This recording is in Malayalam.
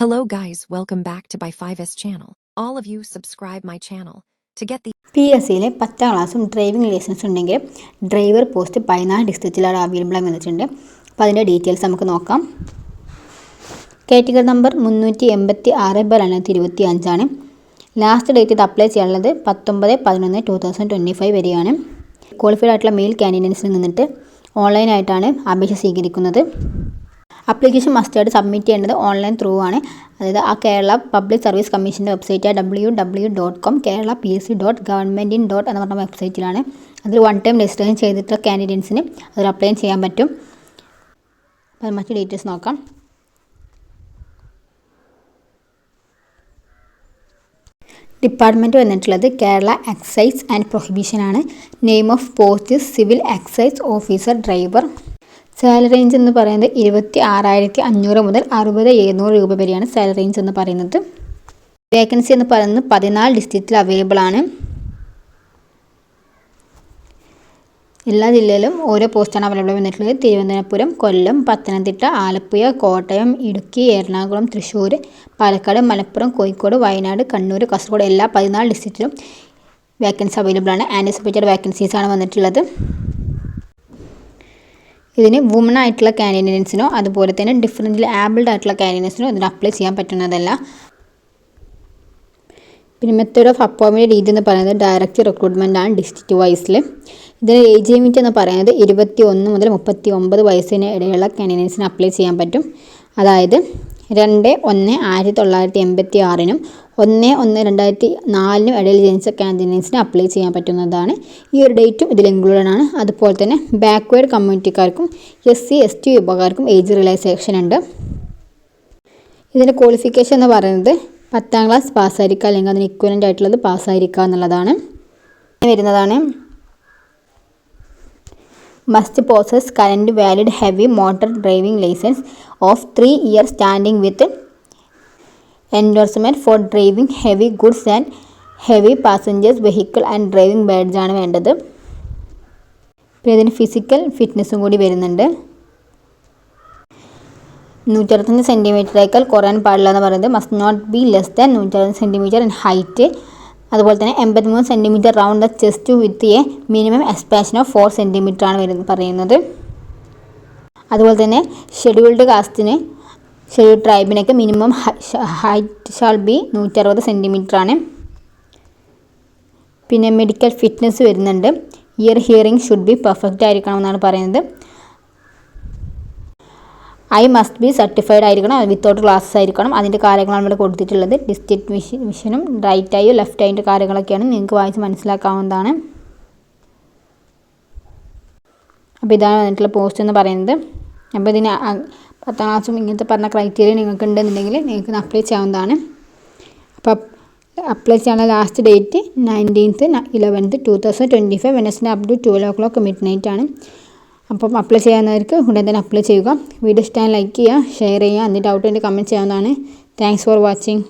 Hello guys, welcome back to by 5s channel. All of you subscribe my channel to get the P S സിയിലെ പത്താം ക്ലാസ്സും ഡ്രൈവിംഗ് ലൈസൻസ് ഉണ്ടെങ്കിൽ ഡ്രൈവർ പോസ്റ്റ് പതിനാല് ഡിസ്ട്രിക്റ്റിലാണ് അവൈലബിൾ ആയി വന്നിട്ടുണ്ട് അപ്പോൾ അതിന്റെ ഡീറ്റെയിൽസ് നമുക്ക് നോക്കാം. കാറ്റഗറി നമ്പർ മുന്നൂറ്റി എൺപത്തി ആറ് ബൈ രണ്ടായിരത്തി ഇരുപത്തി അഞ്ചാണ് ലാസ്റ്റ് ഡേറ്റ് ഇത് അപ്ലൈ ചെയ്യാനുള്ളത് പത്തൊമ്പത് പതിനൊന്ന് ടു തൗസൻഡ് ട്വന്റി ഫൈവ് വരെയാണ്. ക്വാളിഫൈഡ് ആയിട്ടുള്ള മെയിൽ കാൻഡിഡേറ്റ്സിൽ നിന്നിട്ട് ഓൺലൈനായിട്ടാണ് അപേക്ഷ സ്വീകരിക്കുന്നത്. ആപ്ലിക്കേഷൻ മസ്റ്റായിട്ട് സബ്മിറ്റ് ചെയ്യേണ്ടത് ഓൺലൈൻ ത്രൂ ആണ്. അതായത് ആ കേരള പബ്ലിക് സർവീസ് കമ്മീഷന്റെ website W W dot com Kerala P S C dot government in dot എന്ന് പറഞ്ഞ വെബ്സൈറ്റിലാണ്. അതിൽ വൺ ടൈം രജിസ്ട്രേഷൻ ചെയ്തിട്ടുള്ള കാൻഡിഡേറ്റ്സിന് അതിൽ അപ്ലൈ ചെയ്യാൻ പറ്റും. അപ്പോൾ മറ്റു ഡീറ്റെയിൽസ് നോക്കാം. ഡിപ്പാർട്ട്മെന്റ് വന്നിട്ടുള്ളത് കേരള എക്സൈസ് ആൻഡ് പ്രൊഹിബിഷൻ ആണ്. Name of post civil excise officer driver salary range എന്ന് പറയുന്നത് ഇരുപത്തി ആറായിരത്തി അഞ്ഞൂറ് മുതൽ അറുപത് എഴുന്നൂറ് രൂപ വരെയാണ് സാലറി റേഞ്ച് എന്ന് പറയുന്നത്. വേക്കൻസി എന്ന് പറയുന്നത് പതിനാല് ഡിസ്ട്രിക്റ്റിൽ അവൈലബിൾ ആണ്. എല്ലാ ജില്ലയിലും ഓരോ പോസ്റ്റാണ് അവൈലബിൾ വന്നിട്ടുള്ളത്. തിരുവനന്തപുരം കൊല്ലം പത്തനംതിട്ട ആലപ്പുഴ കോട്ടയം ഇടുക്കി എറണാകുളം തൃശ്ശൂർ പാലക്കാട് മലപ്പുറം കോഴിക്കോട് വയനാട് കണ്ണൂർ കാസർഗോഡ് എല്ലാ പതിനാല് ഡിസ്ട്രിക്റ്റിലും വേക്കൻസി അവൈലബിൾ ആണ്. ആന്റിസിപ്പേറ്റഡ് വേക്കൻസീസ് ആണ് വന്നിട്ടുള്ളത്. ഇതിന് വുമൺ ആയിട്ടുള്ള കാൻഡിഡേറ്റ്സിനോ അതുപോലെ തന്നെ ഡിഫറെന്റ് ആബിൾഡ് ആയിട്ടുള്ള കാൻഡിഡേറ്റ്സിനോ ഇതിന് അപ്ലൈ ചെയ്യാൻ പറ്റുന്നതല്ല. പിന്നെ മെത്തേഡ് ഓഫ് അപ്പോയിൻമെന്റ് രീതി എന്ന് പറയുന്നത് ഡയറക്റ്റ് റിക്രൂട്ട്മെന്റ് ആണ് ഡിസ്ട്രിക്റ്റ് വൈസിൽ ഇതിന് ഏജ് ലിമിറ്റ് എന്ന് പറയുന്നത് ഇരുപത്തി ഒന്ന് മുതൽ മുപ്പത്തി ഒമ്പത് വയസ്സിന് ഇടയിലുള്ള കാൻഡിഡേറ്റ്സിന് അപ്ലൈ ചെയ്യാൻ പറ്റും. അതായത് രണ്ട് ഒന്ന് ആയിരത്തി തൊള്ളായിരത്തി എൺപത്തി ആറിനും ഒന്ന് ഒന്ന് രണ്ടായിരത്തി നാലിനും ഇടയിൽ ജനിച്ച കാൻഡിഡേറ്റ്സിന് അപ്ലൈ ചെയ്യാൻ പറ്റുന്നതാണ്. ഈ ഒരു ഡേറ്റും ഇതിൽ ഇൻക്ലൂഡഡ് ആണ്. അതുപോലെ തന്നെ ബാക്ക്വേർഡ് കമ്മ്യൂണിറ്റിക്കാർക്കും എസ് സി എസ് ടി വിഭാഗക്കാർക്കും ഏജ് റിലൈസേഷൻ ഉണ്ട്. ഇതിന്റെ ക്വാളിഫിക്കേഷൻ എന്ന് പറയുന്നത് പത്താം ക്ലാസ് പാസ്സായിരിക്കുക അല്ലെങ്കിൽ അതിന് ഇക്വലന്റ് ആയിട്ടുള്ളത് പാസ്സായിരിക്കുക എന്നുള്ളതാണ്. വരുന്നതാണ് must possess current valid heavy motor driving licence of three year standing with endorsement for driving heavy goods and heavy passengers vehicle and driving ബാഡ്ജാണ് വേണ്ടത്. പിന്നെ ഇതിന് ഫിസിക്കൽ ഫിറ്റ്നസ്സും കൂടി വരുന്നുണ്ട്. നൂറ്ററുപത്തഞ്ച് സെന്റിമീറ്ററേക്കാൾ കുറയാൻ പാടില്ല എന്ന് പറയുന്നത് must not be less than നൂറ്ററുപത് centimetre in height അതുപോലെ തന്നെ എൺപത്തിമൂന്ന് centimetre round the chest with a minimum expansion of four centimetre ആണ് വരുന്നത് പറയുന്നത്. അതുപോലെ തന്നെ ഷെഡ്യൂൾഡ് കാസ്റ്റിന് ഷെഡ്യൂൾഡ് ട്രൈബിനൊക്കെ മിനിമം ഹൈറ്റ് ഷാൾ ബി നൂറ്ററുപത് സെന്റിമീറ്റർ ആണ് പിന്നെ മെഡിക്കൽ ഫിറ്റ്നസ് വരുന്നുണ്ട്. Ear hearing should be perfect ആയിരിക്കണം എന്നാണ് പറയുന്നത്. ഐ മസ്റ്റ് ബി സർട്ടിഫൈഡ് ആയിരിക്കണം. വിത്തൗട്ട് ഗ്ലാസ്സസ് ആയിരിക്കണം. അതിന്റെ കാര്യങ്ങളാണ് ഇവിടെ കൊടുത്തിട്ടുള്ളത്. ഡിസ്റ്റിറ്റ് മിഷൻ മിഷനും റൈറ്റ് ആയോ ലെഫ്റ്റ് ആയിന്റെ കാര്യങ്ങളൊക്കെയാണ് നിങ്ങൾക്ക് വായിച്ച് മനസ്സിലാക്കാവുന്നതാണ്. അപ്പോൾ ഇതാണ് വന്നിട്ടുള്ള പോസ്റ്റ് എന്ന് പറയുന്നത്. അപ്പോൾ ഇതിന് പത്താം ക്ലാസ്സും ഇങ്ങനത്തെ പറഞ്ഞ ക്രൈറ്റീരിയ നിങ്ങൾക്ക് ഉണ്ടെന്നുണ്ടെങ്കിൽ നിങ്ങൾക്ക് അപ്ലൈ ചെയ്യാവുന്നതാണ്. അപ്പോൾ അപ്ലൈ ചെയ്യാനുള്ള last date nineteenth eleventh two thousand twenty five Wednesday up to twelve o'clock midnight ആണ്. അപ്പം അപ്ലൈ ചെയ്യാവുന്നവർക്ക് ഉടൻ തന്നെ അപ്ലൈ ചെയ്യുക. വീഡിയോ ഇഷ്ടമായി ലൈക്ക് ചെയ്യുക ഷെയർ ചെയ്യുക എന്നിട്ട് ഡൗട്ട് ഉണ്ടെങ്കിൽ കമന്റ് ചെയ്യാവുന്നതാണ്. Thanks for watching